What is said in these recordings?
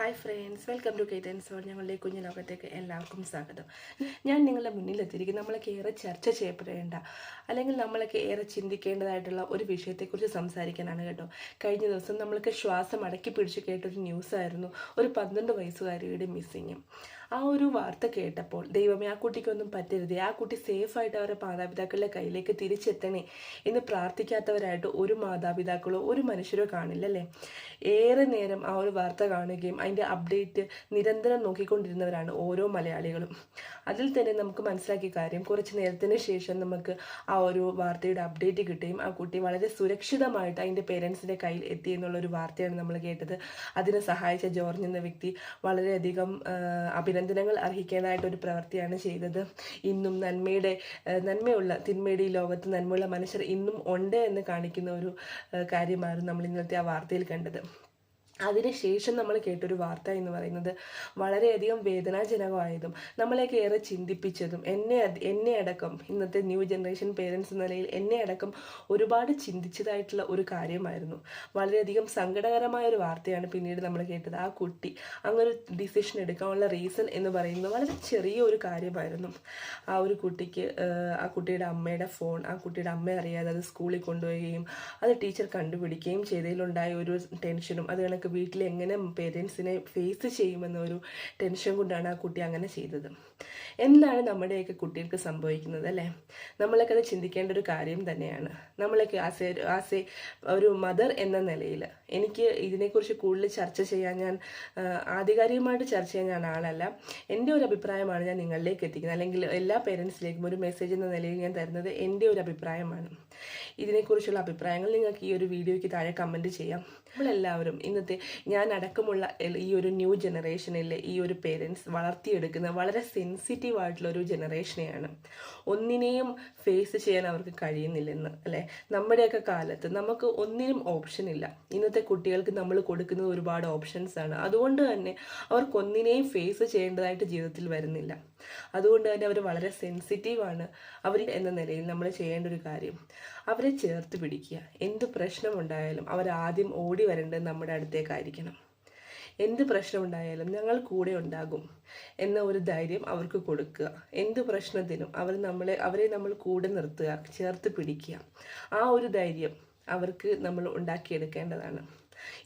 Hi friends welcome to Katens world ഞങ്ങളുടെ കുഞ്ഞു ലോകത്തേക്ക് എല്ലാവർക്കും സ്വാഗതം. ഞാൻ നിങ്ങളുടെ മുന്നിലെത്തിയിരിക്കും നമ്മളൊക്കെ ഏറെ ചർച്ച ചെയ്യപ്പെടേണ്ട അല്ലെങ്കിൽ നമ്മളൊക്കെ ഏറെ ചിന്തിക്കേണ്ടതായിട്ടുള്ള ഒരു വിഷയത്തെക്കുറിച്ച് സംസാരിക്കാനാണ് കേട്ടോ. കഴിഞ്ഞ ദിവസം നമ്മൾക്ക് ശ്വാസം അടക്കി പിടിച്ച് കേട്ടൊരു ന്യൂസായിരുന്നു ഒരു പന്ത്രണ്ട് വയസ്സുകാരിയുടെ മിസ്സിങ്ങും ആ ഒരു വാർത്ത കേട്ടപ്പോൾ ദൈവമേ ആ കുട്ടിക്കൊന്നും പറ്റരുതേ. ആ കുട്ടി സേഫായിട്ട് അവരുടെ മാതാപിതാക്കളുടെ കയ്യിലേക്ക് തിരിച്ചെത്തണേ എന്ന് പ്രാർത്ഥിക്കാത്തവരായിട്ട് ഒരു മാതാപിതാക്കളോ ഒരു മനുഷ്യരോ കാണില്ലല്ലേ? ഏറെ നേരം ആ ഒരു വാർത്ത കാണുകയും അതിന്റെ അപ്ഡേറ്റ് നിരന്തരം നോക്കിക്കൊണ്ടിരുന്നവരാണ് ഓരോ മലയാളികളും. അതിൽ തന്നെ നമുക്ക് മനസ്സിലാക്കിയ കാര്യം കുറച്ച് നേരത്തിന് ശേഷം നമുക്ക് ആ ഒരു വാർത്തയുടെ അപ്ഡേറ്റ് കിട്ടുകയും ആ കുട്ടി വളരെ സുരക്ഷിതമായിട്ട് അതിന്റെ പേരൻസിന്റെ കയ്യിൽ എത്തി എന്നുള്ള ഒരു വാർത്തയാണ് നമ്മൾ കേട്ടത്. അതിനെ സഹായിച്ച ജോർജ് എന്ന വ്യക്തി വളരെയധികം അഭിനന്ദനങ്ങൾ അർഹിക്കേണ്ടതായിട്ട് ഒരു പ്രവൃത്തിയാണ് ചെയ്തത്. ഇന്നും നന്മയുടെ നന്മയുള്ള തിന്മയുടെ ഈ ലോകത്ത് നന്മയുള്ള മനുഷ്യർ ഇന്നും ഉണ്ട് എന്ന് കാണിക്കുന്ന ഒരു കാര്യമാണ് നമ്മൾ ഇന്നത്തെ ആ വാർത്തയിൽ കണ്ടത്. അതിനുശേഷം നമ്മൾ കേട്ടൊരു വാർത്ത എന്ന് പറയുന്നത് വളരെയധികം വേദനാജനകമായതും നമ്മളെയൊക്കെ ഏറെ ചിന്തിപ്പിച്ചതും എന്നെ എന്നെ അടക്കം ഇന്നത്തെ ന്യൂ ജനറേഷൻ പേരൻസ് എന്ന നിലയിൽ എന്നെ അടക്കം ഒരുപാട് ചിന്തിച്ചതായിട്ടുള്ള ഒരു കാര്യമായിരുന്നു. വളരെയധികം സങ്കടകരമായ ഒരു വാർത്തയാണ് പിന്നീട് നമ്മൾ കേട്ടത്. ആ കുട്ടി അങ്ങനെ ഒരു ഡിസിഷൻ എടുക്കാനുള്ള റീസൺ എന്ന് പറയുന്നത് വളരെ ചെറിയ ഒരു കാര്യമായിരുന്നു. ആ ഒരു കുട്ടിക്ക് ആ കുട്ടിയുടെ അമ്മയുടെ ഫോൺ ആ കുട്ടിയുടെ അമ്മ അറിയാതെ അത് സ്കൂളിൽ കൊണ്ടുപോവുകയും അത് ടീച്ചർ കണ്ടുപിടിക്കുകയും ചെയ്തതിലുണ്ടായ ഒരു ടെൻഷനും അത് കണക്ക് വീട്ടിൽ എങ്ങനെ പേരൻസിനെ ഫേസ് ചെയ്യുമെന്നൊരു ടെൻഷൻ കൊണ്ടാണ് ആ കുട്ടി അങ്ങനെ ചെയ്തത്. എന്താണ് നമ്മുടെയൊക്കെ കുട്ടികൾക്ക് സംഭവിക്കുന്നത് അല്ലേ? നമ്മളൊക്കെ അത് ചിന്തിക്കേണ്ട ഒരു കാര്യം തന്നെയാണ്. നമ്മളൊക്കെ ആസ് എ ആസ് എ ഒരു മദർ എന്ന നിലയിൽ എനിക്ക് ഇതിനെക്കുറിച്ച് കൂടുതൽ ചർച്ച ചെയ്യാൻ ഞാൻ ആധികാരികമായിട്ട് ചർച്ച ചെയ്യാൻ ഞാൻ ആളല്ല. എന്റെ ഒരു അഭിപ്രായമാണ് ഞാൻ നിങ്ങളിലേക്ക് എത്തിക്കുന്നത്. അല്ലെങ്കിൽ എല്ലാ പേരൻസിലേക്കും ഒരു മെസ്സേജ് എന്ന നിലയിൽ ഞാൻ തരുന്നത് എന്റെ ഒരു അഭിപ്രായമാണ്. ഇതിനെക്കുറിച്ചുള്ള അഭിപ്രായങ്ങൾ നിങ്ങൾക്ക് ഈ ഒരു വീഡിയോയ്ക്ക് താഴെ കമന്റ് ചെയ്യാം. നമ്മളെല്ലാവരും ഇന്നത്തെ ഞാൻ അടക്കമുള്ള ഈ ഒരു ന്യൂ ജനറേഷനിലെ ഈ ഒരു പേരൻസ് വളർത്തിയെടുക്കുന്ന വളരെ സെൻസിറ്റീവ് ആയിട്ടുള്ള ഒരു ജനറേഷനെയാണ് ഒന്നിനെയും ഫേസ് ചെയ്യാൻ അവർക്ക് കഴിയുന്നില്ലെന്ന് അല്ലേ? നമ്മുടെയൊക്കെ കാലത്ത് നമുക്ക് ഒന്നിനും ഓപ്ഷൻ ഇല്ല. ഇന്നത്തെ കുട്ടികൾക്ക് നമ്മൾ കൊടുക്കുന്നത് ഒരുപാട് ഓപ്ഷൻസ് ആണ്. അതുകൊണ്ട് തന്നെ അവർക്ക് ഒന്നിനെയും ഫേസ് ചെയ്യേണ്ടതായിട്ട് ജീവിതത്തിൽ വരുന്നില്ല. അതുകൊണ്ട് തന്നെ അവർ വളരെ സെൻസിറ്റീവാണ് അവർ എന്ന നിലയിൽ നമ്മൾ ചെയ്യേണ്ട ഒരു കാര്യം അവരെ ചേർത്ത് പിടിക്കുക. എന്ത് പ്രശ്നമുണ്ടായാലും അവർ ആദ്യം ഓടി വരേണ്ടത് നമ്മുടെ അടുത്തേക്കായിരിക്കണം. എന്ത് പ്രശ്നമുണ്ടായാലും ഞങ്ങൾ കൂടെ ഉണ്ടാകും എന്ന ഒരു ധൈര്യം അവർക്ക് കൊടുക്കുക. എന്ത് പ്രശ്നത്തിനും അവർ നമ്മളെ അവരെ നമ്മൾ കൂടെ നിർത്തുക ചേർത്ത് പിടിക്കുക. ആ ഒരു ധൈര്യം അവർക്ക് നമ്മൾ ഉണ്ടാക്കിയെടുക്കേണ്ടതാണ്.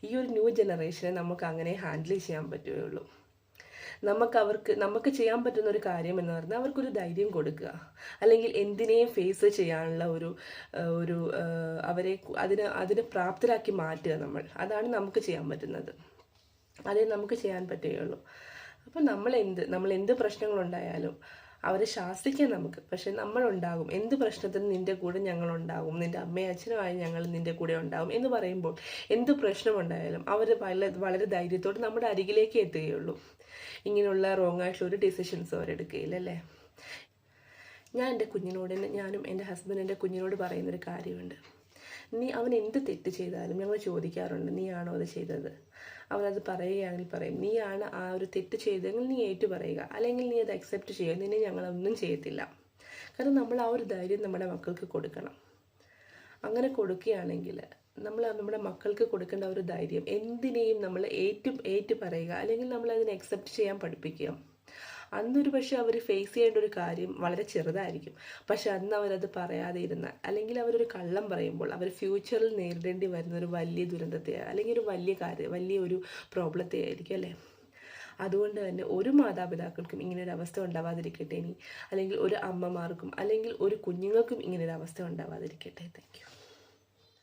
ഈ ഒരു ന്യൂ ജനറേഷനെ നമുക്ക് അങ്ങനെ ഹാൻഡിൽ ചെയ്യാൻ പറ്റുകയുള്ളൂ. നമുക്ക് അവർക്ക് നമുക്ക് ചെയ്യാൻ പറ്റുന്ന ഒരു കാര്യം എന്ന് പറഞ്ഞാൽ അവർക്കൊരു ധൈര്യം കൊടുക്കുക. അല്ലെങ്കിൽ എന്തിനേയും ഫേസ് ചെയ്യാനുള്ള ഒരു ഒരു അവരെ അതിന് അതിന് പ്രാപ്തരാക്കി മാറ്റുക നമ്മൾ. അതാണ് നമുക്ക് ചെയ്യാൻ പറ്റുന്നത്. അതേ നമുക്ക് ചെയ്യാൻ പറ്റുകയുള്ളൂ. അപ്പം നമ്മൾ എന്ത് നമ്മൾ എന്ത് പ്രശ്നങ്ങളുണ്ടായാലും അവരെ ശാസിക്കാൻ നമുക്ക്. പക്ഷെ നമ്മളുണ്ടാകും. എന്ത് പ്രശ്നത്തിനും നിന്റെ കൂടെ ഞങ്ങളുണ്ടാകും. നിന്റെ അമ്മയും അച്ഛനുമായി ഞങ്ങൾ നിന്റെ കൂടെ ഉണ്ടാകും എന്ന് പറയുമ്പോൾ എന്ത് പ്രശ്നമുണ്ടായാലും അവർ വളരെ വളരെ ധൈര്യത്തോടെ നമ്മുടെ അരികിലേക്ക് എത്തുകയുള്ളൂ. ഇങ്ങനെയുള്ള റോങ് ആയിട്ടുള്ള ഒരു ഡിസിഷൻസ് അവരെടുക്കുകയില്ല അല്ലേ? ഞാൻ എന്റെ കുഞ്ഞിനോട് ഞാനും എന്റെ ഹസ്ബൻഡ് എന്റെ കുഞ്ഞിനോട് പറയുന്നൊരു കാര്യമുണ്ട്. നീ അവൻ എന്ത് തെറ്റ് ചെയ്താലും ഞങ്ങൾ ചോദിക്കാറുണ്ട് നീയാണോ അത് ചെയ്തത്? അവനത് പറയുകയാണെങ്കിൽ പറയും നീയാണ് ആ ഒരു തെറ്റ് ചെയ്തതെങ്കിൽ നീ ഏറ്റു പറയുക അല്ലെങ്കിൽ നീ അത് അക്സെപ്റ്റ് ചെയ്യുക നിന്നെ ഞങ്ങളൊന്നും ചെയ്യത്തില്ല. കാരണം നമ്മൾ ആ ഒരു ധൈര്യം നമ്മുടെ മക്കൾക്ക് കൊടുക്കണം. അങ്ങനെ കൊടുക്കുകയാണെങ്കിൽ നമ്മൾ നമ്മുടെ മക്കൾക്ക് കൊടുക്കേണ്ട ഒരു ധൈര്യം എന്തിനേയും നമ്മൾ ഏറ്റു ഏറ്റു പറയുക അല്ലെങ്കിൽ നമ്മൾ അതിനെ അക്സെപ്റ്റ് ചെയ്യാൻ പഠിപ്പിക്കുക. അന്നൊരു പക്ഷെ അവർ ഫേസ് ചെയ്യേണ്ട ഒരു കാര്യം വളരെ ചെറുതായിരിക്കും. പക്ഷെ അന്ന് അവരത് പറയാതെ ഇരുന്ന അല്ലെങ്കിൽ അവരൊരു കള്ളം പറയുമ്പോൾ അവർ ഫ്യൂച്ചറിൽ നേരിടേണ്ടി വരുന്ന ഒരു വലിയ ദുരന്തത്തെ അല്ലെങ്കിൽ ഒരു വലിയ കാര്യം വലിയ ഒരു പ്രോബ്ലത്തെ ആയിരിക്കും അല്ലേ? അതുകൊണ്ട് തന്നെ ഒരു മാതാപിതാക്കൾക്കും ഇങ്ങനെ ഒരു അവസ്ഥ ഉണ്ടാവാതിരിക്കട്ടെ ഇനി. അല്ലെങ്കിൽ ഒരു അമ്മമാർക്കും അല്ലെങ്കിൽ ഒരു കുഞ്ഞുങ്ങൾക്കും ഇങ്ങനെ ഒരു അവസ്ഥ ഉണ്ടാവാതിരിക്കട്ടെ. താങ്ക്